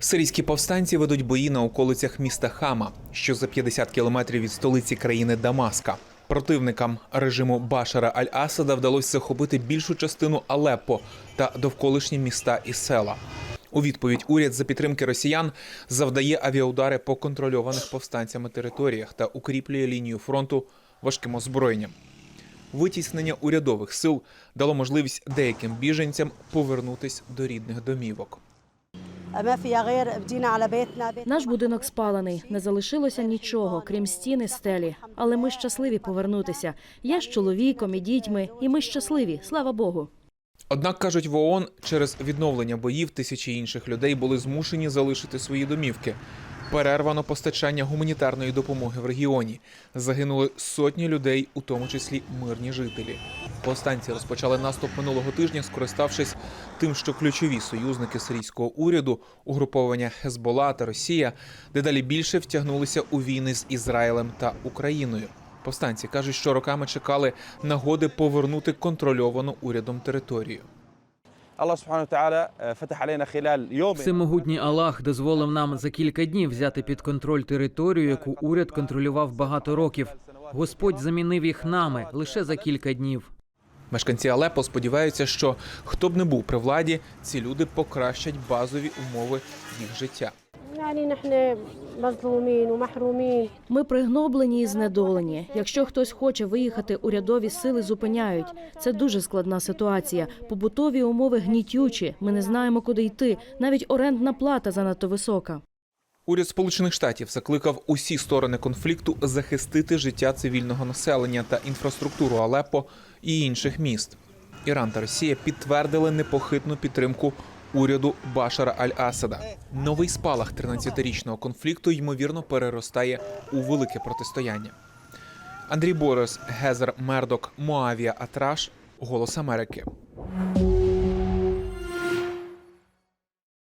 Сирійські повстанці ведуть бої на околицях міста Хама, що за 50 кілометрів від столиці країни Дамаска. Противникам режиму Башара Аль-Асада вдалося захопити більшу частину Алеппо та довколишні міста і села. У відповідь уряд за підтримки росіян завдає авіаудари по контрольованих повстанцями територіях та укріплює лінію фронту важким озброєнням. Витіснення урядових сил дало можливість деяким біженцям повернутись до рідних домівок. Наш будинок спалений, не залишилося нічого, крім стіни, стелі. Але ми щасливі повернутися. Я з чоловіком і дітьми, і ми щасливі, слава Богу. Однак кажуть в ООН, через відновлення боїв тисячі інших людей були змушені залишити свої домівки. Перервано постачання гуманітарної допомоги в регіоні. Загинули сотні людей, у тому числі мирні жителі. Повстанці розпочали наступ минулого тижня, скориставшись тим, що ключові союзники сирійського уряду, угруповання Хезбола та Росія, дедалі більше втягнулися у війни з Ізраїлем та Україною. Повстанці кажуть, що роками чекали нагоди повернути контрольовану урядом територію. Всемогутній Аллах дозволив нам за кілька днів взяти під контроль територію, яку уряд контролював багато років. Господь замінив їх нами лише за кілька днів. Мешканці Алепо сподіваються, що хто б не був при владі, ці люди покращать базові умови їх життя. Ми пригноблені і знедолені. Якщо хтось хоче виїхати, урядові сили зупиняють. Це дуже складна ситуація. Побутові умови гнітючі. Ми не знаємо, куди йти. Навіть орендна плата занадто висока. Уряд Сполучених Штатів закликав усі сторони конфлікту захистити життя цивільного населення та інфраструктуру Алеппо і інших міст. Іран та Росія підтвердили непохитну підтримку уряду Башара Аль-Асада. Новий спалах 13-річного конфлікту ймовірно переростає у велике протистояння. Андрій Борис, Гезер Мердок, Моавія Атраш, Голос Америки.